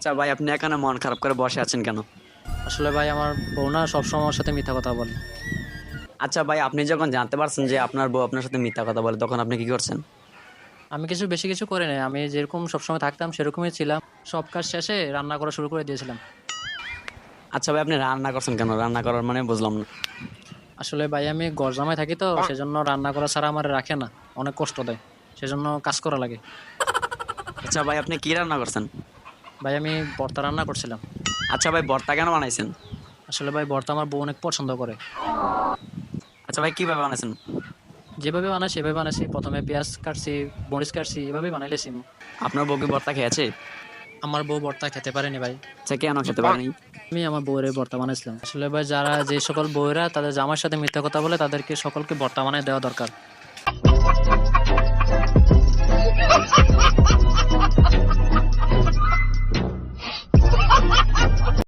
আচ্ছা ভাই আপনি এখানে মন খারাপ করে বসে আছেন কেন? আসলে ভাই আমার বউ না সবসময় আমার সাথে মিথ্যা কথা বলে। আচ্ছা ভাই আপনি যখন জানতে পারছেন যে আপনার বউ আপনার সাথে মিথ্যা কথা বলে তখন আপনি কি করছেন? আমি কিছু বেশি কিছু করে নাই। আমি যেরকম সবসময় থাকতাম সেরকমই ছিলাম। সব কাজ শেষে রান্না করা শুরু করে দিয়েছিলাম। আচ্ছা ভাই আপনি রান্না করছেন কেন? রান্না করার মানে বুঝলাম না। আসলে ভাই আমি গরজামায় থাকি তো সেজন্য রান্না করা ছাড়া আমার রাখে না। অনেক কষ্ট দেয়। সেজন্য কাজ করা লাগে। আচ্ছা ভাই আপনি কি রান্না করছেন? ভাই আমি ভর্তা রান্না করছিলাম। আচ্ছা ভাই ভর্তা কেন বানাইছেন? আসলে ভাই ভর্তা আমার বউ অনেক পছন্দ করে। আচ্ছা ভাই কীভাবে বানাইছেন? যেভাবে বানাই সেভাবে বানাইছি। প্রথমে পেঁয়াজ কাটছি মরিচ কাটছি এভাবে বানাইলেছি আপনার বউ কি ভর্তা খেয়েছে? আমার বউ ভর্তা খেতে পারেনি ভাই। আচ্ছা কেন খেতে পারেনি? আমি আমার বউয়ের ভর্তা বানাইছিলাম। আসলে ভাই যারা যে সকল বউয়েরা তাদের জামার সাথে মিথ্যা কথা বলে তাদেরকে সকলকে ভর্তা বানায় দেওয়া দরকার।